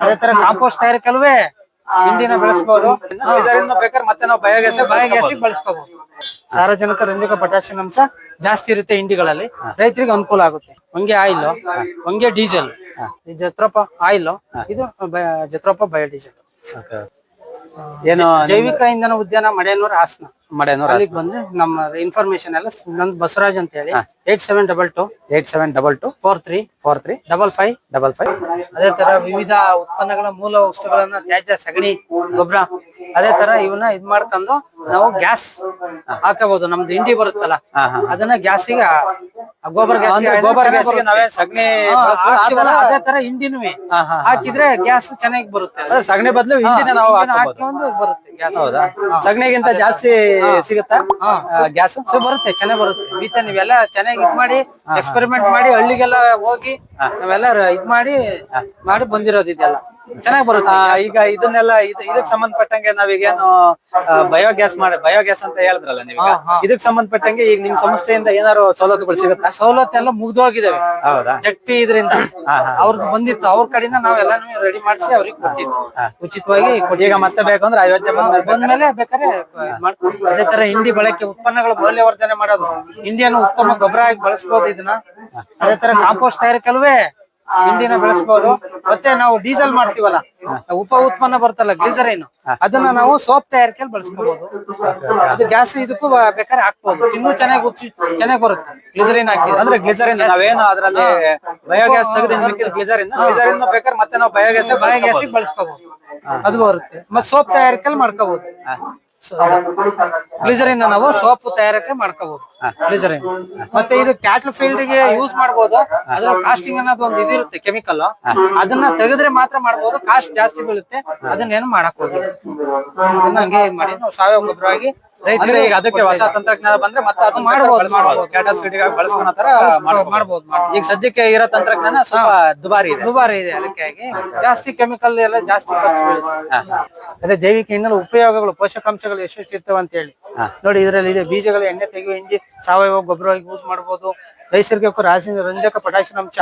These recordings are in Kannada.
ಅದೇ ತರ ಕಾಂಪೋಸ್ಟ್ ತಯಾರಿಕಲ್ವೇ ಹಿಂಡಿನ ಬೆಳೆಸಬಹುದು ಇದರಿಂದ ಬೇಕಾದ್ರೆ ಮತ್ತೆ ನಾವು ಬಯೋಗ್ಯಾಸ್ ಬಯೋಗ್ಯಾಸ್ ಬಳಸ್ಕೋಬಹುದು ಸಾರ್ವಜನಿಕ ರಂಜಕ ಪೊಟ್ಯಾಸಿಯಂ ಅಂಶ ಜಾಸ್ತಿ ಇರುತ್ತೆ ಹಿಂಡಿಗಳಲ್ಲಿ. ರೈತರಿಗೆ ಅನುಕೂಲ ಆಗುತ್ತೆ. ಹೊಂಗೆ ಆಯಿಲ್ ಹೊಂಗೆ ಡೀಸೆಲ್. ಜತ್ರೋಪ ಆಯಿಲ್ ಇದು ಜತ್ರಪ್ಪ ಜತ್ರೋಪ ಬಯೋಡೀಸೆಲ್ ಏನು ಜೈವಿಕ ಇಂಧನ ಉದ್ಯಾನ ಮಡೆಯನೂರ್ ಹಾಸನ. ಮಡೆನೂರ ಅಲ್ಲಿಗೆ ಬಂದ್ರೆ ನಮ್ಮ ಇನ್ಫಾರ್ಮೇಶನ್ ಎಲ್ಲ ನಂದು ಬಸವರಾಜ್ ಅಂತ ಹೇಳಿ eight seven double two eight seven double two four three four three double five. Double five. ಅದೇ ತರ ವಿವಿಧ ಉತ್ಪನ್ನಗಳ ಮೂಲ ವಸ್ತುಗಳನ್ನ ತ್ಯಾಜ್ಯ ಸಗಣಿ ಗೊಬ್ಬರ ಅದೇ ತರ ಇವನ್ನ ಇದ್ ಮಾಡ್ಕೊಂಡು ನಾವು ಗ್ಯಾಸ್ ಹಾಕಬಹುದು. ನಮ್ದು ಹಿಂಡಿ ಬರುತ್ತಲ್ಲ ಅದನ್ನ ಗ್ಯಾಸಿಗೆ ಗೊಬ್ಬರ ಗ್ಯಾಸ್ ಸಗಣಿ ಅದೇ ತರ ಹಿಂಡಿನೂ ಹಾಕಿದ್ರೆ ಗ್ಯಾಸ್ ಚೆನ್ನಾಗಿ ಬರುತ್ತೆ ಸಗಣಿ ಬದಲು ನಾವು ಹಾಕೊಂಡು ಬರುತ್ತೆ ಗ್ಯಾಸ್. ಹೌದಾ? ಸಗಣಿಗಿಂತ ಜಾಸ್ತಿ ಸಿಗುತ್ತಾ? ಗ್ಯಾಸ್? ಬರುತ್ತೆ ಚೆನ್ನಾಗಿ ಬರುತ್ತೆ. ಮೀತ ನೀವೆಲ್ಲ ಚೆನ್ನಾಗಿ ಇದ್ ಮಾಡಿ ಎಕ್ಸ್ಪೆರಿಮೆಂಟ್ ಮಾಡಿ ಹಳ್ಳಿಗೆಲ್ಲ ಹೋಗಿ ನಾವೆಲ್ಲ ಇದ್ ಮಾಡಿ ಮಾಡಿ ಬಂದಿರೋದು ಇದೆಲ್ಲ. ಚೆನ್ನಾಗಿ ಬರುತ್ತೆ. ಈಗ ಇದನ್ನೆಲ್ಲ ಇದ್- ಇದಕ್ ಸಂಬಂಧಪಟ್ಟಂಗೆ ನಾವೀಗೇನು ಬಯೋಗ್ಯಾಸ್ ಮಾಡಿ ಬಯೋಗ್ಯಾಸ್ ಅಂತ ಹೇಳಿದ್ರಲ್ಲ ನೀವು ಇದಕ್ ಸಂಬಂಧಪಟ್ಟಂಗೆ ಈಗ ನಿಮ್ ಸಂಸ್ಥೆಯಿಂದ ಏನಾದ್ರು ಸವಲತ್ತುಗಳು ಸಿಗುತ್ತಾ? ಸವಲತ್ತೆಲ್ಲ ಮುಗ್ದೋಗಿದಾವೆ ಹೌದಾ? ಜಟ್ಪಿ ಇದರಿಂದ. ಅವ್ರದ್ದು ಬಂದಿತ್ತು. ಅವ್ರ ಕಡೆಯಿಂದ ನಾವೆಲ್ಲಾನು ರೆಡಿ ಮಾಡಿಸಿ ಅವ್ರಿಗೆ ಕೊಟ್ಟಿದ್ವಿ ಉಚಿತವಾಗಿ ಈಗ ಮತ್ತೆ ಬೇಕಂದ್ರೆ ಅಯೋಧ್ಯೆ ಬಂದ್ಮೇಲೆ ಬಂದ್ಮೇಲೆ ಬೇಕಾದ್ರೆ ಮಾಡ್ಕೊಂಡು ಅದೇ ತರ ಹಿಂಡಿ ಬಳಕೆ ಉತ್ಪನ್ನಗಳ ಮೌಲ್ಯವರ್ಧನೆ ಮಾಡೋದು. ಹಿಂಡಿಯನ್ನು ಉತ್ತಮ ಗೊಬ್ಬರ ಆಗಿ ಬಳಸಬಹುದು ಇದನ್ನ ಅದೇ ತರ ಕಾಂಪೋಸ್ಟ್ ತಯಾರಿಕಲ್ವೇ ಹಿಂಡಿನ ಬೆಳೆಸಬಹುದು ಮತ್ತೆ ನಾವು ಡೀಸೆಲ್ ಮಾಡ್ತೀವಲ್ಲ ಉಪ ಉತ್ಪನ್ನ ಬರ್ತಲ್ಲ ಗ್ಲಿಸರಿನ್. ಅದನ್ನ ನಾವು ಸೋಪ್ ತಯಾರಿಕೆಯಲ್ಲಿ ಬಳಸ್ಕೋಬಹುದು ಅದು ಗ್ಯಾಸ್ ಇದಕ್ಕೂ ಬೇಕಾದ್ರೆ ಹಾಕ್ಬಹುದು ಇನ್ನೂ ಚೆನ್ನಾಗಿ ಉಚ್ಚಿ ಚೆನ್ನಾಗಿ ಬರುತ್ತೆ. ಗ್ಲಿಸರಿನ್ ಹಾಕಿ. ಅಂದ್ರೆ ಗ್ಲಿಸರಿನ್ ನಾವೇನು ಅದರಲ್ಲಿ ಬಯೋಗ್ಯಾಸ್ ತೆಗೆದು ಗ್ಲಿಸರಿನ್. ಗ್ಲಿಸರಿನ್ ಬೇಕಾದ್ರೆ ಮತ್ತೆ ನಾವು ಬಯೋಗ್ಯಾಸ್ ಬಯೋಗ್ಯಾಸ್ ಬಳಸ್ಕೋಬಹುದು ಅದು ಬರುತ್ತೆ. ಮತ್ತೆ ಸೋಪ್ ತಯಾರಿಕೆಯಲ್ಲಿ ಮಾಡ್ಕೋಬಹುದು ಗ್ಲಿಸರಿನ್ ನಾವು ಸೋಪ್ ತಯಾರಕ್ಕೆ ಮಾಡ್ಕೋಬಹುದು ಗ್ಲಿಸರಿನ್ ಮತ್ತೆ ಇದು ಕ್ಯಾಟಲ್ ಫೀಲ್ಡ್ಗೆ ಯೂಸ್ ಮಾಡಬಹುದು ಅದ್ರ ಕಾಸ್ಟಿಂಗ್ ಅನ್ನೋದು ಒಂದು ಇದಿರುತ್ತೆ ಕೆಮಿಕಲ್. ಅದನ್ನ ತೆಗೆದ್ರೆ ಮಾತ್ರ ಮಾಡಬಹುದು ಕಾಸ್ಟ್ ಜಾಸ್ತಿ ಬೀಳುತ್ತೆ. ಅದನ್ನ ಏನು ಮಾಡಕ್ ಹೋಗಿ ಅದನ್ನ ಹಂಗೆ ಮಾಡಿ. ನಾವು ಸಾವಯವ ಗೊಬ್ಬರವಾಗಿ ಅಂದ್ರೆ ಈಗ ಅದಕ್ಕೆ ಹೊಸ ತಂತ್ರಜ್ಞಾನ ಬಂದ್ರೆ ಮತ್ತೆ ಅದನ್ನ ಮಾಡಬಹುದು. ಕ್ಯಾಟಲ್ ಫೀಡ್ ಬಳಸ್ಕೊಳೋ ತರ ಮಾಡ್ಬೋದು. ಮಾಡ್ಬೋದು ಮಾಡ್ಬೋದು. ಈಗ ಸದ್ಯಕ್ಕೆ ಇರೋ ತಂತ್ರಜ್ಞಾನ ಸ್ವಲ್ಪ ದುಬಾರಿ ಇದೆ. ದುಬಾರಿ ಇದೆ ಅದಕ್ಕಾಗಿ. ಜಾಸ್ತಿ ಕೆಮಿಕಲ್ ಎಲ್ಲ ಜಾಸ್ತಿ ಖರ್ಚು ಬೀಳುತ್ತೆ. ಅದೇ ಜೈವಿಕ ಇಂಧನ ಉಪಯೋಗಗಳು ಪೋಷಕಾಂಶಗಳು ಎಷ್ಟೆಷ್ಟು ಇರ್ತವೆ ಅಂತ ಹೇಳಿ. ನೋಡಿ ಇದರಲ್ಲಿ ಇದೆ ಬೀಜಗಳು ಎಣ್ಣೆ ತೆಗೆಯುವ ಹಿಂಡಿ ಸಾವಯವ ಗೊಬ್ಬರವಾಗಿ ಯೂಸ್ ಮಾಡಬಹುದು ನೈಸರ್ಗಿಕ ರಾಸಾಯನಿಕ ರಂಜಕ ಪೊಟ್ಯಾಷಿಯಂ ಅಂಶ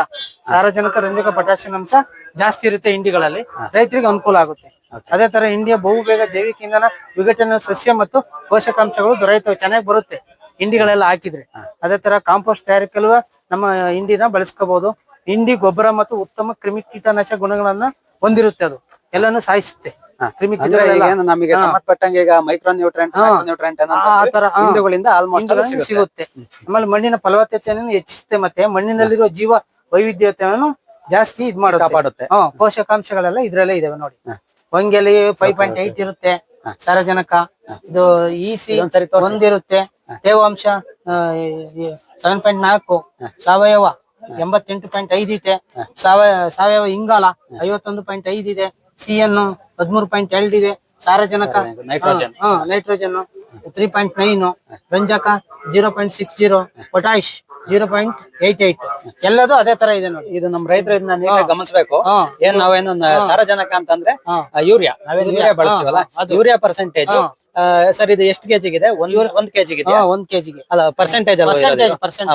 ಸಾರಜನಕ ರಂಜಕ ಪೊಟ್ಯಾಷಿಯಂ ಅಂಶ ಜಾಸ್ತಿ ಇರುತ್ತೆ ಹಿಂಡಿಗಳಲ್ಲಿ. ರೈತರಿಗೆ ಅನುಕೂಲ ಆಗುತ್ತೆ. ಅದೇ ತರ ಇಂಡಿಯಾ ಬಹುಬೇಗ ಜೈವಿಕ ಇಂಧನ ವಿಘಟನೆ ಸಸ್ಯ ಮತ್ತು ಪೋಷಕಾಂಶಗಳು ದೊರೆಯುತ್ತವೆ ಚೆನ್ನಾಗಿ ಬರುತ್ತೆ. ಹಿಂಡಿಗಳೆಲ್ಲ ಹಾಕಿದ್ರೆ. ಅದೇ ತರ ಕಾಂಪೋಸ್ಟ್ ತಯಾರಿಕೆಲ್ಲ ನಮ್ಮ ಹಿಂಡಿನ ಬಳಸ್ಕೋಬಹುದು ಹಿಂಡಿ ಗೊಬ್ಬರ ಮತ್ತು ಉತ್ತಮ ಕ್ರಿಮಿ ಕೀಟನಾಶಕ ಗುಣಗಳನ್ನ ಹೊಂದಿರುತ್ತೆ ಅದು. ಎಲ್ಲಾನು ಸಾಯಿಸುತ್ತೆ. ಕ್ರಿಮಿ ನಮಗೆ ಸಂಬಂಧಪಟ್ಟಂಗೆ ಈಗ ಮೈಕ್ರೋ ನ್ಯೂಟ್ರೆಂಟ್ ನ್ಯೂಟ್ರೆಂಟ್ ಆ ತರ ಆ, ಹಿಂಡುಗಳಿಂದ ಆಲ್ಮೋಸ್ಟ್ ಸಿಗುತ್ತೆ. ಆಮೇಲೆ ಮಣ್ಣಿನ ಫಲವತ್ತತೆಯನ್ನು ಹೆಚ್ಚಿಸುತ್ತೆ ಮತ್ತೆ ಮಣ್ಣಿನಲ್ಲಿರುವ ಜೀವ ವೈವಿಧ್ಯತೆಯನ್ನು ಜಾಸ್ತಿ ಇದ್ ಮಾಡುತ್ತೆ. ಪೋಷಕಾಂಶಗಳೆಲ್ಲ ಇದ್ರಲ್ಲೇ ಇದಾವೆ ನೋಡಿ. ಒಂಗೆಲಿ ಫೈವ್ ಪಾಯಿಂಟ್ ಏಟ್ ಇರುತ್ತೆ ಸಾರಜನಕ. ಇದು ಇಸಿ. ಒಂದಿರುತ್ತೆ. ತೇವಾಂಶ ಸೆವೆನ್ ಪಾಯಿಂಟ್ ನಾಲ್ಕು ಸಾವಯವ ಎಂಬತ್ತೆಂಟು ಪಾಯಿಂಟ್ ಐದು ಇದೆ. ಸಾವಯವ ಸಾವಯವ ಇಂಗಾಲ ಐವತ್ತೊಂದು ಪಾಯಿಂಟ್ ಐದು ಇದೆ. ಸಿ ಎನ್ ಹದಿಮೂರು ಪಾಯಿಂಟ್ ಎರಡು ಇದೆ. ಸಾರಜನಕ ನೈಟ್ರೋಜನ್. ಹಾ ನೈಟ್ರೋಜನ್ ತ್ರೀ ಪಾಯಿಂಟ್ ನೈನ್ ರಂಜಕ zero point six zero potash zero point eight eight ಎಲ್ಲದು ಅದೇ ತರ ಇದೆ ನೋಡಿ. ಇದು ನಮ್ ರೈತರ ಇದನ್ನ ನೀಟಾಗಿ ಗಮನಿಸಬೇಕು. ಏನ್ ನಾವೇನು ಸಾರಜನಕ ಅಂತಂದ್ರೆ ಆ, ಯೂರಿಯಾ. ನಾವೇನು ಯೂರಿಯಾ. ಬಳಸ್ತೀವಲ್ಲ? ಯೂರಿಯಾ ಪರ್ಸೆಂಟೇಜ್ ಸರ್ ಇದು ಎಷ್ಟು ಕೆಜಿಗಿದೆ? ಒಂದ್ ಒಂದ್ ಕೆಜಿಗಿದೆ ಇದೆ ಒಂದ್ ಕೆಜಿಗೆ. ಅಲ್ಲ ಪರ್ಸೆಂಟೇಜ್.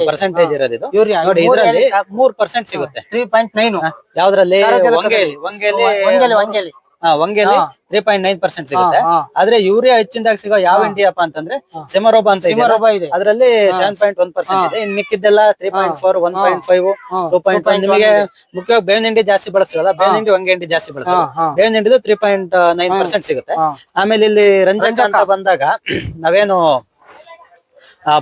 ಪರ್ಸೆಂಟೇಜ್ ಇರೋದು? ಇದು ಯೂರಿಯಾ. ನೋಡಿ ಮೂರ್ ಇದ್ರಲ್ಲಿ ಮೂರ್ ಪರ್ಸೆಂಟ್ ಸಿಗುತ್ತೆ. ತ್ರೀ ಪಾಯಿಂಟ್ ನೈನ್ ಯಾವ್ದ್ರಲ್ಲಿ. ಒಂಗೇಲಿ ಒಂಗೇಲಿ. ಒಂಗೇಲಿ ತ್ರೀ ಪಾಯಿಂಟ್ ನೈನ್ ಪರ್ಸೆಂಟ್ ಸಿಗುತ್ತೆ. ಆದ್ರೆ ಯೂರಿಯಾ ಹೆಚ್ಚಿನದಾಗ ಸಿಗೋ ಯಾವ ಇಂಡಿಯಪ್ಪ ಅಂತಂದ್ರೆ ಸೆಮರೋಬಾ ಅಂತ ಇದೆ. ಅದರಲ್ಲಿ ಸೆವೆನ್ ಪಾಯಿಂಟ್ ಒನ್ ಪರ್ಸೆಂಟ್ ಇದೆ. ಇನ್ ಮಿಕ್ಕಿದ್ದೆಲ್ಲ three point four one point five two point five ನಿಮಗೆ ಮುಖ್ಯವಾಗಿ ಬೇವಿನ ಹಿಂಡಿ ಜಾಸ್ತಿ ಬಳಸ್ತೀವಲ್ಲ ಬೇವಿನ ಹಿಂಡಿ ಒಂಗೆ ಹಿಂಡಿ ಜಾಸ್ತಿ ಬಳಸಲ್ಲ. ಬೇವಿನ ಹಿಂಡಿದು ತ್ರೀ ಪಾಯಿಂಟ್ ನೈನ್ ಪರ್ಸೆಂಟ್ ಸಿಗುತ್ತೆ. ಆಮೇಲೆ ಇಲ್ಲಿ ರಂಜಕ ಅಂತ ಬಂದಾಗ ನಾವೇನು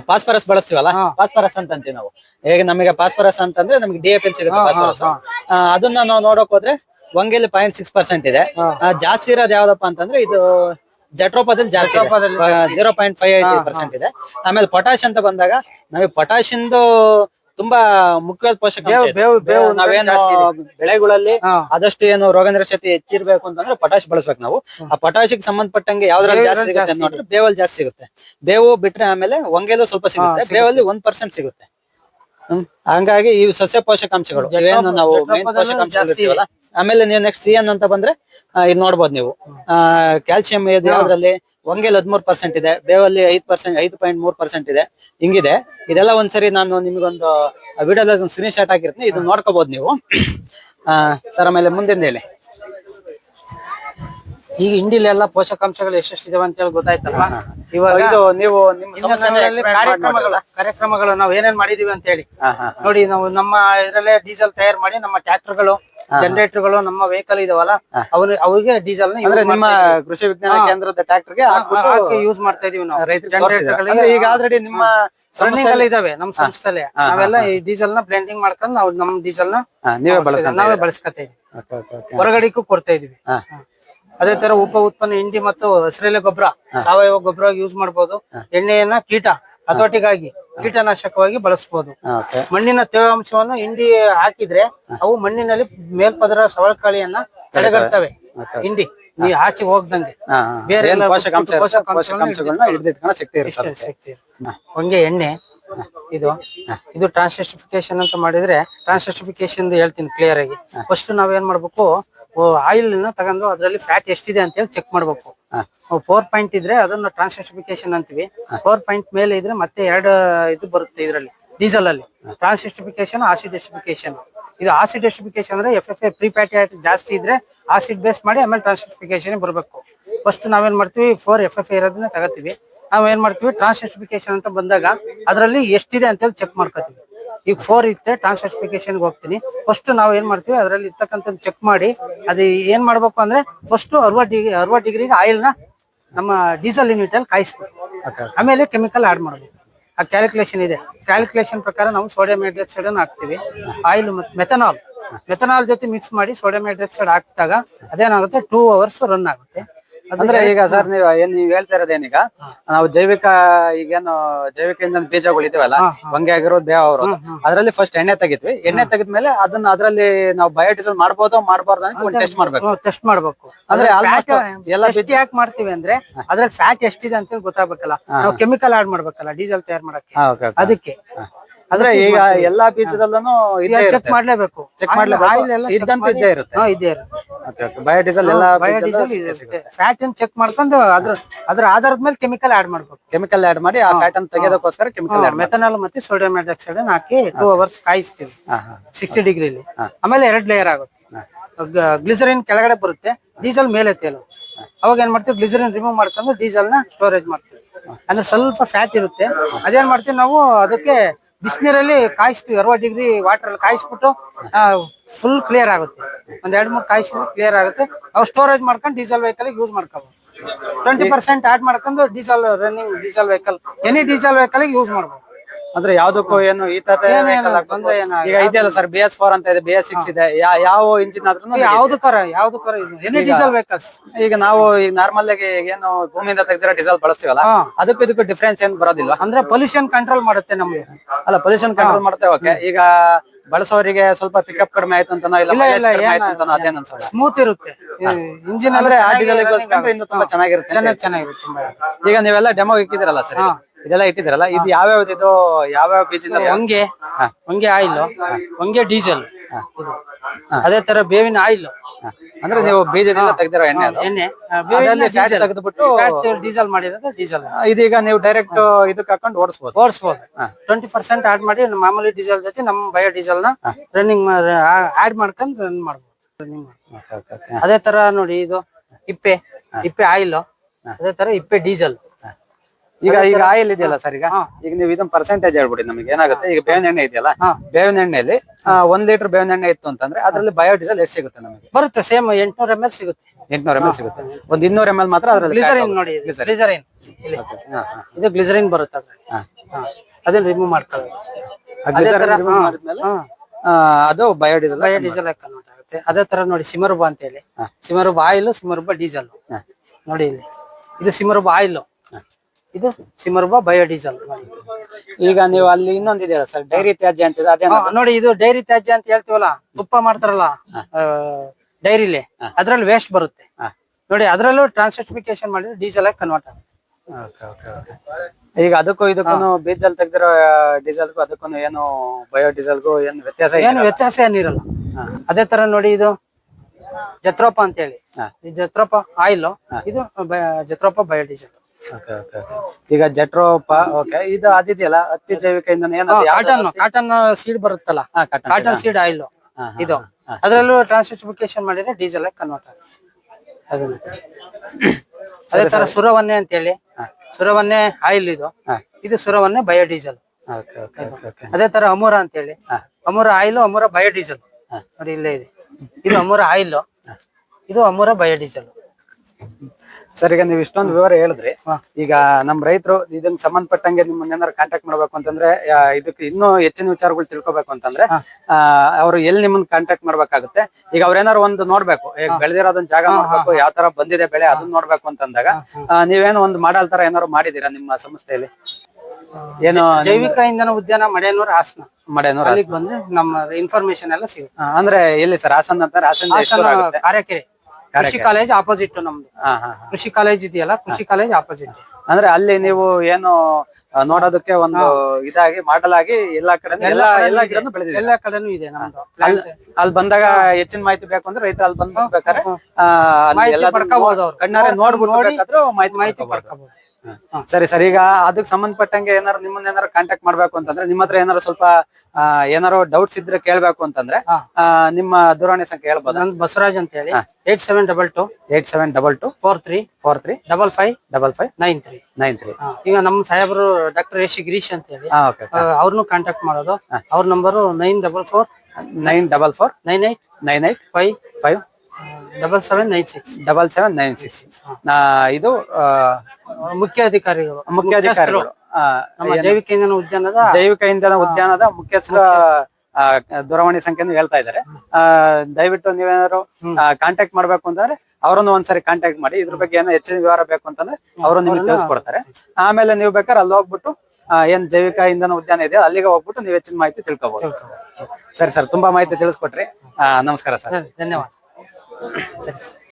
ಪಾಸ್ಪರಸ್ ಬಳಸ್ತೀವಲ್ಲ ಪಾಸ್ಪರಸ್ ಅಂತ ಅಂತೀವಿ ನಾವು. ಹೇಗೆ ನಮಗೆ ಪಾಸ್ಪರಸ್ ಅಂತಂದ್ರೆ ನಮಗೆ ಡಿ ಎ ಪಿ ಸಿಗುತ್ತೆ ಪಾಸ್ಪರಸ್. ಅದನ್ನ ನಾವು ನೋಡಕ್ ಹೋದ್ರೆ ಒಂಗೆಲಿ ಪಾಯಿಂಟ್ ಸಿಕ್ಸ್ ಪರ್ಸೆಂಟ್ ಇದೆ. ಆ, ಜಾಸ್ತಿ ಇರೋದ್ ಯಾವ್ದಪ್ಪ ಅಂತಂದ್ರೆ ಇದು ಜಟ್ರೋಪದಲ್ಲಿ ಜಾಸ್ತಿ zero point five eight percent ಇದೆ. ಆಮೇಲೆ ಪೊಟ್ಯಾಶ್ ಅಂತ ಬಂದಾಗ ನಮಗೆ ಇಂದ ತುಂಬಾ ಮುಖ್ಯವಾದ ಪೋಷಕ ಬೇವು- ಬೇವು- ಬೇವು ಅಂತ ನಾವೇನು ಜಾಸ್ತಿ ಬೆಳೆಗಳಲ್ಲಿ ಹಾ. ಆದಷ್ಟು ಏನು ರೋಗ ನಿರೋಧಕತೆ ಹೆಚ್ಚಿರ್ಬೇಕು ಅಂತಂದ್ರೆ ಪೊಟ್ಯಾಶ್ ಬಳಸ್ಬೇಕು ನಾವು. ಆ ಪೊಟ್ಯಾಶಿಗೆ ಸಂಬಂಧಪಟ್ಟಂಗೆ ಯಾವ್ದ್ರಲ್ಲಿ ಜಾಸ್ತಿ ಸಿಗುತ್ತೆ ನೋಡ್ರಿ ನೋಡ್ರೆ. ಬೇವಲ್ಲಿ ಜಾಸ್ತಿ ಸಿಗುತ್ತೆ. ಬೇವು ಬಿಟ್ರೆ ಆಮೇಲೆ ಒಂಗೇಲು ಸ್ವಲ್ಪ ಸಿಗುತ್ತೆ. ಬೇವಲ್ಲಿ ಒಂದ್ ಪರ್ಸೆಂಟ್ ಸಿಗುತ್ತೆ. ಹಂಗಾಗಿ ಇವು ಸಸ್ಯ ಪೋಷಕಾಂಶಗಳು. ಇವೇನು ನಾವು ಮೇನ್ ಪೋಷಕಾಂಶಗಳು ಜಾಸ್ತಿ ಇರ್ತೀವಲ್ಲ ಆಮೇಲೆ ನೀವು ನೆಕ್ಸ್ಟ್ ಸಿ ಎನ್ ಅಂತ ಬಂದ್ರೆ ಇದು ಇಲ್ಲಿ ನೋಡ್ಬೋದು ನೀವು. ಕ್ಯಾಲ್ಸಿಯಂ ಇದ್ರಲ್ಲಿ ಯಾವ್ದ್ರಲ್ಲಿ? ಒಂಗೆಲ್ ಹದಿಮೂರು ಪರ್ಸೆಂಟ್ ಇದೆ ಬೇವಲ್ಲಿ ಐದು ಪರ್ಸೆಂಟ್ ಐದು ಪಾಯಿಂಟ್ ಮೂರ್ ಪರ್ಸೆಂಟ್ ಇದೆ. ಹಿಂಗಿದೆ. ಇದೆಲ್ಲ ಒಂದ್ಸರಿ ನಾನು ನಿಮ್ಗೊಂದು ವಿಡಿಯೋದಲ್ಲಿ ಒಂದು ಸ್ಕ್ರೀನ್ ಶಾಟ್ ಹಾಕಿರ್ತೀನಿ. ಇದನ್ನ ನೋಡ್ಕೋಬಹುದು ನೀವು. ಸರ್ ಆಮೇಲೆ ಮುಂದಿನ ಹೇಳಿ. ಈಗ ಇಂಡಿಲೆಲ್ಲ ಪೋಷಕಾಂಶಗಳು ಎಷ್ಟೆಷ್ಟಿದಾವೆ ಅಂತ ಹೇಳಿ ಗೊತ್ತಾಯ್ತಲ್ಲ ಇವಾಗ ಇದು ನೀವು ನಿಮ್ಮ ಕಾರ್ಯಕ್ರಮಗಳು ಕಾರ್ಯಕ್ರಮಗಳು ನಾವ್ ಏನೇನ್ ಮಾಡಿದೀವಿ ಅಂತ ಹೇಳಿ. ನೋಡಿ ನಾವು ನಮ್ಮ ಇದ್ರಲ್ಲೇ ಡೀಸೆಲ್ ತಯಾರು ಮಾಡಿ ನಮ್ಮ ಟ್ರ್ಯಾಕ್ಟರ್ಗಳು ಜನರೇಟರ್ಗಳು ನಮ್ಮ ವೆಹಿಕಲ್ ಇದಾವಲ್ಲ ಅವ್ರ ಅವ್ರಿಗೆ ಡೀಸೆಲ್ ನಿಮ್ಮ ಕೃಷಿ ವಿಜ್ಞಾನ ಕೇಂದ್ರದ ಟ್ರಾಕ್ಟರ್ಗೆ ಯೂಸ್ ಮಾಡ್ತಾ ಇದೀವಿ ನಾವು. ಜನರೇಟರ್ ಈಗ ಆಲ್ರೆಡಿ ನಿಮ್ಮ ರನ್ನಿಂಗ್ ಇದಾವೆ ನಮ್ಮ ಸಂಸ್ಥೆಲೆ ನಾವೆಲ್ಲ ಈ ಡೀಸೆಲ್ನ ಬ್ಲೆಂಡಿಂಗ್ ಮಾಡ್ಕೊಂಡು ನಾವು ನಮ್ ಡೀಸೆಲ್ನ ನೀವೇ ಬಳಸ್ಕೊಂತ ನಾವೇ ಬಳಸ್ಕೊತೀವಿ ಹೊರಗಡೆಗೂ ಕೊಡ್ತಾ ಇದೀವಿ. ಅದೇ ತರ ಉಪ ಉತ್ಪನ್ನ ಹಿಂಡಿ ಮತ್ತು ಹಸಿರೆಲೆ ಗೊಬ್ಬರ ಸಾವಯವ ಗೊಬ್ಬರ ಯೂಸ್ ಮಾಡಬಹುದು ಎಣ್ಣೆಯನ್ನ ಕೀಟ ಹತೋಟಿಗಾಗಿ ಕೀಟನಾಶಕವಾಗಿ ಬಳಸಬಹುದು ಮಣ್ಣಿನ ತೇವಾಂಶವನ್ನು ಹಿಂಡಿ ಹಾಕಿದ್ರೆ ಅವು ಮಣ್ಣಿನಲ್ಲಿ ಮೇಲ್ಪದರ ಸವಳಕಾಳಿಯನ್ನ ತಡೆಗಟ್ಟವೆ ಹಿಂಡಿ ನೀ ಆಚೆ ಹೋಗ್ದಂಗೆ. ಬೇರೆ ಪೋಷಕಾಂಶಗಳನ್ನ ಹಿಡಿದಿಟ್ಕೊಳ್ಳೋ ಶಕ್ತಿ ಇರುತ್ತೆ. ಹೊಂಗೆ ಎಣ್ಣೆ ಇದು. ಇದು ಟ್ರಾನ್ಸ್ಟೆಸ್ಟಿಫಿಕೇಶನ್ ಅಂತ ಮಾಡಿದ್ರೆ ಟ್ರಾನ್ಸ್ಟೆಸ್ಟಿಫಿಕೇಶನ್ ಹೇಳ್ತೀನಿ ಕ್ಲಿಯರ್ ಆಗಿ. ಫಸ್ಟ್ ನಾವೇನ್ ಮಾಡ್ಬೇಕು ಆಯಿಲ್ನ ತಗೊಂಡು ಅದ್ರಲ್ಲಿ ಫ್ಯಾಟ್ ಎಷ್ಟಿದೆ ಅಂತ ಹೇಳಿ ಚೆಕ್ ಮಾಡ್ಬೇಕು. ಫೋರ್ ಪಾಯಿಂಟ್ ಇದ್ರೆ ಅದನ್ನ ಟ್ರಾನ್ಸ್ಟೆಸ್ಟಿಫಿಕೇಶನ್ ಅಂತೀವಿ. ಫೋರ್ ಪಾಯಿಂಟ್ ಮೇಲೆ ಇದ್ರೆ ಮತ್ತೆ ಎರಡು ಇದು ಬರುತ್ತೆ ಇದರಲ್ಲಿ ಡೀಸೆಲ್ ಅಲ್ಲಿ. ಟ್ರಾನ್ಸ್ಟೆಸ್ಟಿಫಿಕೇಶನ್ ಆಸಿಡ್ ಎಸ್ಟಿಫಿಕೇಶನ್ ಇದು ಆಸಿಡ್ ಎಸ್ಟಿಫಿಕೇಶನ್ ಅಂದ್ರೆ F F A free fatty ಜಾಸ್ತಿ ಇದ್ರೆ ಆಸಿಡ್ ಬೇಸ್ ಮಾಡಿ ಆಮೇಲೆ ಟ್ರಾನ್ಸ್ಟೆಸ್ಟಿಫಿಕೇಶನ್ ಬರಬೇಕು. ಫಸ್ಟ್ ನಾವೇನ್ ಮಾಡ್ತೀವಿ ಫೋರ್ ಎಫ್ ಎಫ್ ಎ ಇರೋದನ್ನ ತಗೋತೀವಿ. ನಾವ್ ಏನ್ ಮಾಡ್ತೀವಿ? ಟ್ರಾನ್ಸ್ಟೆಸ್ಟಿಫಿಕೇಶನ್ ಅಂತ ಬಂದಾಗ ಅದರಲ್ಲಿ ಎಷ್ಟಿದೆ ಅಂತೇಳಿ ಚೆಕ್ ಮಾಡ್ಕೋತೀವಿ. ಈಗ ಫೋರ್ ಇತ್ತೆ ಟ್ರಾನ್ಸ್ಟೆಸ್ಟಿಫಿಕೇಶನ್ ಹೋಗ್ತೀನಿ. ಫಸ್ಟ್ ನಾವು ಏನ್ ಮಾಡ್ತೀವಿ? ಅದರಲ್ಲಿ ಇರ್ತಕ್ಕಂಥ ಚೆಕ್ ಮಾಡಿ ಅದು ಏನ್ ಮಾಡ್ಬೇಕು ಅಂದ್ರೆ ಫಸ್ಟ್ ಅರವತ್ ಡಿಗ್ರಿ ಅರವತ್ ಡಿಗ್ರಿಗೆ ಆಯಿಲ್ನ ನಮ್ಮ ಡೀಸೆಲ್ ಯೂನಿಟ್ ಅಲ್ಲಿ ಕಾಯಿಸ್ಬೇಕು. ಆಮೇಲೆ ಕೆಮಿಕಲ್ ಆಡ್ ಮಾಡ್ಬೇಕು. ಆ ಕ್ಯಾಲ್ಕುಲೇಷನ್ ಇದೆ. ಕ್ಯಾಲ್ಕುಲೇಷನ್ ಪ್ರಕಾರ ನಾವು ಸೋಡಿಯಂ ಹೈಡ್ರಾಕ್ಸೈಡ್ ಅನ್ನು ಹಾಕ್ತಿವಿ. ಆಯಿಲ್ ಮತ್ತು ಮೆಥನಾಲ್ ಮೆಥನಾಲ್ ಜೊತೆ ಮಿಕ್ಸ್ ಮಾಡಿ ಸೋಡಿಯಂ ಹೈಡ್ರಾಕ್ಸೈಡ್ ಹಾಕಿದಾಗ ಅದೇನಾಗುತ್ತೆ? ಟೂ ಅವರ್ಸ್ ರನ್ ಆಗುತ್ತೆ. ಅಂದ್ರೆ ಈಗ ಸರ್ ನೀವು ಏನ್ ನೀವ್ ಹೇಳ್ತಾ ಇರೋದೇನೀಗ ನಾವು ಜೈವಿಕ ಈಗೇನು ಜೈವಿಕ ಇಂಧನ ಬೀಜಗಳು ಬಂಗೆ ಹೊಂಗೆ ಆಗಿರೋದು ಬೇವ ಅವರು ಅದ್ರಲ್ಲಿ ಫಸ್ಟ್ ಎಣ್ಣೆ ತೆಗಿತೀವಿ ಎಣ್ಣೆ ತೆಗೆದ್ಮೇಲೆ ಅದನ್ನ ಅದ್ರಲ್ಲಿ ನಾವು ಬಯೋಡೀಸಲ್ ಮಾಡ್ಬೋದು ಮಾಡ್ಬಾರ್ದು ಅಂತ ಒಂದು ಟೆಸ್ಟ್ ಮಾಡ್ಬೇಕು. ಟೆಸ್ಟ್ ಮಾಡ್ಬೇಕು. ಅಂದ್ರೆ ಎಲ್ಲ ಎಲ್ಲ ಯಾಕೆ ಮಾಡ್ತೀವಿ ಅಂದ್ರೆ ಅದ್ರಲ್ಲಿ ಫ್ಯಾಟ್ ಎಷ್ಟಿದೆ ಅಂತ ಗೊತ್ತಾಗ್ಬೇಕಲ್ಲ. ನಾವು ಕೆಮಿಕಲ್ ಆಡ್ ಮಾಡ್ಬೇಕಲ್ಲ ಡೀಸೆಲ್ ತಯಾರು ಮಾಡಕ್ಕೆ. ಅದಕ್ಕೆ ಅಂದ್ರೆ ಈಗ ಎಲ್ಲಾ ಬೀಜದಲ್ಲೂ ದಲ್ಲೂ ಚೆಕ್ ಮಾಡ್ಲೇಬೇಕು. ಚೆಕ್ ಮಾಡ್ಲೇಬೇಕು. ಇದ್ದಂತೂ ಇದ್ದೇ ಇರುತ್ತೆ. ಹಾ, ಇದ್ದೇ ಇರುತ್ತೆ. ಬಯೋಡೀಸೆಲ್ ಎಲ್ಲ ಬಯೋಡೀಸೆಲ್ ಇರುತ್ತೆ. ಫ್ಯಾಟ್ ಅನ್ನು ಚೆಕ್ ಮಾಡ್ಕೊಂಡು ಅದ್ರ ಅದ್ರ ಆಧಾರದ ಮೇಲೆ ಕೆಮಿಕಲ್ ಆಡ್ ಮಾಡ್ಬೇಕು. ಕೆಮಿಕಲ್ ಆಡ್ ಮಾಡಿ ಆ ಫ್ಯಾಟ್ ಅನ್ನು ತೆಗೆಯೋದಕ್ಕೋಸ್ಕರ ಕೆಮಿಕಲ್ ಆಡ್ ಮೆಥನಾಲ್ ಮತ್ತೆ ಸೋಡಿಯಂ ಹೈಡ್ರಾಕ್ಸೈಡ್ ಹಾಕಿ ಟೂ ಅವರ್ಸ್ ಕಾಯಿಸ್ತೀವಿ. ಸಿಕ್ಸ್ಟಿ ಡಿಗ್ರಿಲಿ ಆಮೇಲೆ ಎರಡ್ ಲೇಯರ್ ಆಗುತ್ತೆ. ಗ್ಲಿಸರಿನ್ ಕೆಳಗಡೆ ಬರುತ್ತೆ. ಡೀಸೆಲ್ ಮೇಲೆ ತೇಲು ಅವಾಗ ಏನ್ ಮಾಡ್ತೀವಿ? ಗ್ಲಿಸರಿನ್ ರಿಮೂವ್ ಮಾಡ್ಕೊಂಡು ಡೀಸೆಲ್ನ ಸ್ಟೋರೇಜ್ ಮಾಡ್ತೀವಿ. ಅಂದ್ರೆ ಸ್ವಲ್ಪ ಫ್ಯಾಟ್ ಇರುತ್ತೆ. ಅದೇನ್ ಮಾಡ್ತೀವಿ ನಾವು? ಅದಕ್ಕೆ ಬಿಸಿನೀರಲ್ಲಿ ಕಾಯಿಸ್ತೀವಿ, ಅರವತ್ತು ಡಿಗ್ರಿ ವಾಟರ್ ಅಲ್ಲಿ ಕಾಯಿಸ್ಬಿಟ್ಟು ಫುಲ್ ಕ್ಲಿಯರ್ ಆಗುತ್ತೆ. ಒಂದ್ ಎರಡ್ ಮೂರು ಕಾಯಿಸಿದ್ರೆ ಕ್ಲಿಯರ್ ಆಗುತ್ತೆ. ಅವು ಸ್ಟೋರೇಜ್ ಮಾಡ್ಕೊಂಡು ಡೀಸೆಲ್ ವೆಹಿಕಲ್ ಯೂಸ್ ಮಾಡ್ಕೋಬಹುದು ಟ್ವೆಂಟಿ ಪರ್ಸೆಂಟ್ ಆಡ್ ಮಾಡ್ಕೊಂಡು diesel running diesel vehicle any diesel vehicle use ಮಾಡ್ಬೋದು. ಅಂದ್ರೆ ಯಾವ್ದಕ್ಕೂ ಏನು ಈ ತರ ಈಗ ಇದೆಯಲ್ಲ ಸರ್ ಬಿ ಎಸ್ ಫೋರ್ ಅಂತ ಇದೆ ಬಿ ಎಸ್ ಸಿಕ್ಸ್ ಇದೆ. ಯಾವ ಇಂಜಿನ್ ಆದ್ರೂ ಯಾವ್ದು ಕರ ಯಾವ್ದು ಕರ ಎನಿ ಡೀಸೆಲ್ ವೆಹಿಕಲ್ಸ್ ಈಗ ನಾವು ಈಗ ನಾರ್ಮಲ್ ಆಗಿ ಏನು ಭೂಮಿಯಿಂದ ತೆಗೆದಿರೋ ಡೀಸೆಲ್ ಬಳಸ್ತೀವಲ್ಲ. ಅದಕ್ಕೂ ಇದಕ್ಕೂ ಡಿಫ್ರೆನ್ಸ್ ಏನ್ ಬರೋದಿಲ್ಲ ಅಂದ್ರೆ ಪೊಲ್ಯೂಷನ್ ಕಂಟ್ರೋಲ್ ಮಾಡುತ್ತೆ ನಮ್ಗೆ. ಅಲ್ಲ ಪೊಲ್ಯೂಷನ್ ಕಂಟ್ರೋಲ್ ಮಾಡುತ್ತೆ ಓಕೆ ಈಗ ಬಳಸೋರಿಗೆ ಸ್ವಲ್ಪ ಪಿಕಪ್ ಕಡಿಮೆ ಆಯ್ತು ಅಂತನೋ ಇಲ್ಲ ಅದೇನ್ ಅನ್ಸಲ್ಲ ಸ್ಮೂತ್ ಇರುತ್ತೆ. ಇಂಜಿನ್ ಅಂದ್ರೆ ಆ ಡೀಸೆಲ್ ಇನ್ನೂ ತುಂಬಾ ಚೆನ್ನಾಗಿರುತ್ತೆ. ಈಗ ನೀವೆಲ್ಲ ಡೆಮೋ ಇಕ್ಕಿದಿರಲ್ಲ ಸರ್ ಇದೆಲ್ಲ ಇಟ್ಟಿದ್ರಲ್ಲ ಇದು ಯಾವ್ಯಾವ ಇದು ಯಾವ್ಯಾವ ಬೀಜದಿಂದ ಹೊಂಗೆ. ಹೊಂಗೆ ಆಯಿಲ್ ಹೊಂಗೆ ಡೀಸೆಲ್ ಅದೇ ತರ ಬೇವಿನ ಆಯಿಲ್ ಅಂದ್ರೆ ನೀವು ಬೀಜದಿಂದ ತೆಗೆದಿರೋ ಎಣ್ಣೆ ಅದು? ಎಣ್ಣೆ. ಅದ್ರಲ್ಲಿ ಫ್ಯಾಟ್ ತೆಗೆದ್ಬಿಟ್ಟು ಡೀಸೆಲ್ ಮಾಡಿರೋದು ಡೀಸೆಲ್ ಇದೀಗ ನೀವು ಡೈರೆಕ್ಟ್ ಇದಕ್ಕೆ ಹಾಕೊಂಡು ಓಡಿಸ್ಬೋದು. ಓಡಿಸ್ಬೋದು. ಟ್ವೆಂಟಿ ಪರ್ಸೆಂಟ್ ಆಡ್ ಮಾಡಿ ನಮ್ಮ ಮಾಮೂಲಿ ಡೀಸೆಲ್ ಜೊತೆ ನಮ್ಮ ಬಯೋ ಡೀಸೆಲ್ನ ರನ್ನಿಂಗ್ ಆಡ್ ಮಾಡ್ಕೊಂಡು ರನ್ ಮಾಡಬಹುದು ರನ್ನಿಂಗ್ ಅದೇ ತರ ನೋಡಿ ಇದು ಇಪ್ಪೆ ಇಪ್ಪೆ ಆಯಿಲ್ ಅದೇ ತರ ಇಪ್ಪೆ ಡೀಸೆಲ್ ಈಗ ಈಗ ಆಯಿಲ್ ಇದೆಯಲ್ಲ ಸರ್ ಈಗ? ಈಗ ನೀವು ಇದನ್ನ ಪರ್ಸೆಂಟೇಜ್ ಹೇಳ್ಬಿಡಿ ನಮಗೆ ಏನಾಗುತ್ತೆ? ಈಗ ಬೇವಿನ ಎಣ್ಣೆ ಇದೆಯಲ್ಲ ಬೇವಿನ ಎಣ್ಣೆಯಲ್ಲಿ ಒಂದ್ ಲೀಟರ್ ಬೇವಿನ ಎಣ್ಣೆ ಇತ್ತು ಅಂತಂದ್ರೆ ಅದ್ರಲ್ಲಿ ಬಯೋಡೀಸೆಲ್ ಎಷ್ಟು ಸಿಗುತ್ತೆ ನಮಗೆ? ಬರುತ್ತೆ ಸೇಮ್ ಎಂಟ್ನೂರ ಎಂ ಎಲ್ ಸಿಗುತ್ತೆ. ಎಂಟ್ನೂರ ಎಂ ಎಲ್ ಸಿಗುತ್ತೆ. ಒಂದ್ ಇನ್ನೂರ ಎಂ ಎಲ್ ಮಾತ್ರ ಅದ್ರಲ್ಲಿ ಗ್ಲಿಸರಿನ್ ನೋಡಿ ಗ್ಲಿಸರಿನ್. ಇದು ಗ್ಲಿಸರಿನ್ ಬರುತ್ತೆ ಅದ್ರಲ್ಲಿ. ಅದನ್ನ ರಿಮೂವ್ ಆ, ಅದು ಬಯೋಡೀಸೆಲ್ ಬಯೋ ಡೀಸೆಲ್ ಕನ್ವರ್ಟ್ ಆಗುತ್ತೆ. ಅದೇ ತರ ನೋಡಿ ಸಿಮರುಬ ಅಂತ ಹೇಳಿ ಸಿಮರುಬ ಆಯಿಲ್ ಸಿಮರುಬ ಡೀಸೆಲ್ ನೋಡಿ ಇಲ್ಲಿ. ಇದು ಸಿಮರುಬ ಆಯಿಲ್. ಇದು ಸಿಮರ್ಬಾ ಬಯೋ ಡೀಸೆಲ್ ನೋಡಿ ಈಗ ನೀವು ಅಲ್ಲಿ ಇನ್ನೊಂದಿದೆ ಸರ್ ಡೈರಿ ತ್ಯಾಜ್ಯ ಅಂತ ಇದೆ ಹಾ, ನೋಡಿ ಇದು ಡೈರಿ ತ್ಯಾಜ್ಯ ಅಂತ ಹೇಳ್ತೀವಲ್ಲ ತುಪ್ಪ ಮಾಡ್ತಾರಲ್ಲ ಡೈರಿಲಿ ಅದ್ರಲ್ಲಿ ವೇಸ್ಟ್ ಬರುತ್ತೆ. ನೋಡಿ ಅದ್ರಲ್ಲೂ ಟ್ರಾನ್ಸ್ಫಿಕೇಶನ್ ಮಾಡಿದ್ರೆ ಡೀಸೆಲ್ ಆಗಿ ಕನ್ವರ್ಟ್ ಆಗುತ್ತೆ. ಈಗ ಅದಕ್ಕೂ ಇದಕ್ಕೂ ಬೀಜಲ್ ತೆಗ್ದಿರೋ ಡೀಸೆಲ್ಗೂ ಅದಕ್ಕೂ ಏನು ಬಯೋ ಡೀಸೆಲ್ಗೂ ಏನು ವ್ಯತ್ಯಾಸ ಏನು ವ್ಯತ್ಯಾಸ ಏನಿರಲ್ಲ. ಅದೇ ತರ ನೋಡಿ ಇದು ಜತ್ರೋಪ ಅಂತ ಹೇಳಿ ಜತ್ರೋಪ ಆಯಿಲ್ ಇದು ಜತ್ರೋಪ ಬಯೋ ಈಗ ಜಟ್ರೋಪ ಓಕೆ ಇದು ಅದಿದೆಯಲ್ಲ ಹತ್ತಿ ಜೈವಿಕ ಇಂಧನ ಏನದು ಕಾಟನ್ ಕಾಟನ್ ಸೀಡ್ ಬರುತ್ತಲ್ಲ? ಹಾ, ಕಾಟನ್ ಸೀಡ್ ಆಯಿಲ್ ಇದು. ಅದರಲ್ಲೂ ಟ್ರಾನ್ಸ್ಫಿಕೇಶನ್ ಮಾಡಿದ್ರೆ ಡೀಸೆಲ್ ಆಗಿ ಕನ್ವರ್ಟ್ ಆಗುತ್ತೆ. ಅದನ್ನ ಅದೇ ತರ ಸುರವನ್ನೆ ಅಂತೇಳಿ. ಸುರವನ್ನೆ ಆಯಿಲ್ ಇದು. ಇದು ಸುರವನ್ನೆ ಬಯೋಡೀಸೆಲ್ ಅದೇ ತರ ಅಮೂರ ಅಂತೇಳಿ. ಅಮೂರ ಆಯಿಲ್ ಅಮೂರ ಬಯೋಡೀಸೆಲ್ ನೋಡಿ ಇಲ್ಲೇ ಇದೆ. ಇದು ಅಮೂರ ಆಯಿಲ್ ಇದು ಅಮೂರ ಬಯೋಡೀಸೆಲ್ ಸರ್ ಈಗ ನೀವು ಇಷ್ಟೊಂದು ವಿವರ ಹೇಳಿದ್ರಿ. ಈಗ ನಮ್ ರೈತರು ಇದನ್ನ ಸಂಬಂಧಪಟ್ಟಂಗೆ ನಿಮ್ಮನ್ನ ಏನಾರು ಕಾಂಟ್ಯಾಕ್ಟ್ ಮಾಡ್ಬೇಕು ಅಂತಂದ್ರೆ ಆ, ಇದಕ್ಕೆ ಇನ್ನೂ ಹೆಚ್ಚಿನ ವಿಚಾರಗಳು ತಿಳ್ಕೊಬೇಕು ಅಂತಂದ್ರೆ ಆ, ಅವ್ರು ಎಲ್ಲಿ ನಿಮ್ಮನ್ನ ಕಾಂಟ್ಯಾಕ್ಟ್ ಮಾಡ್ಬೇಕಾಗುತ್ತೆ? ಈಗ ಅವ್ರೇನಾರು ಒಂದು ನೋಡ್ಬೇಕು ಈಗ ಬೆಳೆದಿರೋದನ್ನ ಜಾಗ ನೋಡ್ಬೇಕು ಯಾವ ತರ ಬಂದಿದೆ ಬೆಳೆ ಅದನ್ನ ನೋಡ್ಬೇಕು ಅಂತಂದಾಗ ಆ, ನೀವೇನೋ ಒಂದು ಮಾಡಲ್ ತರ ಏನಾರು ಮಾಡಿದೀರಾ ನಿಮ್ಮ ಸಂಸ್ಥೆಯಲ್ಲಿ? ಏನು ಜೈವಿಕ ಇಂಧನ ಉದ್ಯಾನ ಮಡೆನೂರು ಹಾಸನ. ಮಡೇನೂರ ಅಲ್ಲಿಗೆ ಬಂದ್ರೆ ನಮ್ಮ ಇನ್ಫಾರ್ಮೇಶನ್ ಎಲ್ಲ ಸಿಗುತ್ತೆ. ಅಂದ್ರೆ ಎಲ್ಲಿ ಸರ್ ಹಾಸನ್ ಅಂತಾರೆ ಹಾಸನ್ ಹಾಸನ ಕೃಷಿ ಕಾಲೇಜ್ ಆಪೋಸಿಟ್ ನಮ್ದು. ಕೃಷಿ ಕಾಲೇಜ್ ಇದೆಯಲ್ಲ ಕೃಷಿ ಕಾಲೇಜ್ ಆಪೋಸಿಟ್ ಅಂದ್ರೆ ಅಲ್ಲಿ ನೀವು ಏನು ನೋಡೋದಕ್ಕೆ ಒಂದು ಇದಾಗಿ ಮಾಡಲ್ ಆಗಿ ಎಲ್ಲಾ ಕಡೆ ಎಲ್ಲಾ ಎಲ್ಲಾ ಗಿಡನು ಬೆಳೆದಿದೆ. ಎಲ್ಲಾ ಕಡೆನೂ ಇದೆ ನಮ್ದು. ಅಲ್ಲಿ ಬಂದಾಗ ಹೆಚ್ಚಿನ ಮಾಹಿತಿ ಬೇಕು ಅಂದ್ರೆ ರೈತರು ಅಲ್ಲಿ ಬಂದ್ ಬೇಕಾದ್ರೆ ಆ, ಅಲ್ಲಿ ಮಾಹಿತಿ ಎಲ್ಲದನ್ನೂ ಕಣ್ಣಾರೆ ನೋಡ್ಬಿಟ್ಟು ಮಾಹಿತಿ ಮಾಹಿತಿ. ಪಡ್ಕೋಬಹುದು. ಸರಿ ಸರ್. ಈಗ ಅದಕ್ಕೆ ಸಂಬಂಧಪಟ್ಟಂಗೆ ಏನಾರು ನಿಮ್ಮನ್ನ ಏನಾರು ಕಾಂಟ್ಯಾಕ್ಟ್ ಮಾಡ್ಬೇಕು ಅಂತಂದ್ರೆ ನಿಮ್ಮ ಹತ್ರ ಏನಾರು ಸ್ವಲ್ಪ ಏನಾರು ಡೌಟ್ಸ್ ಇದ್ರೆ ಕೇಳ್ಬೇಕು ಅಂತಂದ್ರೆ. ನಿಮ್ಮ ದೂರವಾಣಿ ಸಂಖ್ಯೆ ಹೇಳ್ಬೋದು? ನಂದು ಬಸವರಾಜ್ ಅಂತ ಹೇಳಿ. Eight seven double two eight seven double two four three four three double five double five nine three. Nine three. ಈಗ ನಮ್ಮ ಸಾಹೇಬರು ಡಾಕ್ಟರ್ ಎಸ್ ಗಿರೀಶ್ ಅಂತ ಹೇಳಿ. ಅವ್ರನ್ನು ಕಾಂಟ್ಯಾಕ್ಟ್ ಮಾಡೋದು. ಅವ್ರ number nine double four nine double four nine eight nine eight five five double seven nine six. Double seven nine six. ಇದು ಆ, ಮುಖ್ಯ ಅಧಿಕಾರಿಗಳು ಮುಖ್ಯ ಅಧಿಕಾರಿಗಳು. ಆ, ನಮ್ಮ ಜೈವಿಕ ಇಂಧನ ಉದ್ಯಾನದ ಜೈವಿಕ ಇಂಧನ ಉದ್ಯಾನದ ಮುಖ್ಯಸ್ಥರ ಆ, ದೂರವಾಣಿ ಸಂಖ್ಯೆಯನ್ನು ಹೇಳ್ತಾ ಇದ್ದಾರೆ. ಆ, ದಯವಿಟ್ಟು ನೀವೇನಾದ್ರು ಕಾಂಟ್ಯಾಕ್ಟ್ ಮಾಡ್ಬೇಕು ಅಂತಂದ್ರೆ ಅವರನ್ನು ಒಂದ್ಸರಿ ಕಾಂಟ್ಯಾಕ್ಟ್ ಮಾಡಿ ಇದ್ರ ಬಗ್ಗೆ ಏನೋ ಹೆಚ್ಚಿನ ವಿವರ ಬೇಕು ಅಂತಂದ್ರೆ ಅವರು ನಿಮ್ಗೆ ತಿಳಿಸ್ಕೊಡ್ತಾರೆ. ಆಮೇಲೆ ನೀವು ಬೇಕಾದ್ರೆ ಅಲ್ಲಿ ಹೋಗ್ಬಿಟ್ಟು ಆ, ಏನ್ ಜೈವಿಕ ಇಂಧನ ಉದ್ಯಾನ ಇದೆ ಅಲ್ಲಿಗೆ ಹೋಗ್ಬಿಟ್ಟು ನೀವು ಹೆಚ್ಚಿನ ಮಾಹಿತಿ ತಿಳ್ಕೊಬಹುದು ಸರಿ ಸರ್ ತುಂಬಾ ಮಾಹಿತಿ ತಿಳಿಸ್ಕೊಟ್ರಿ. ಆ, ನಮಸ್ಕಾರ ಸರ್ ಧನ್ಯವಾದ. ಸರಿ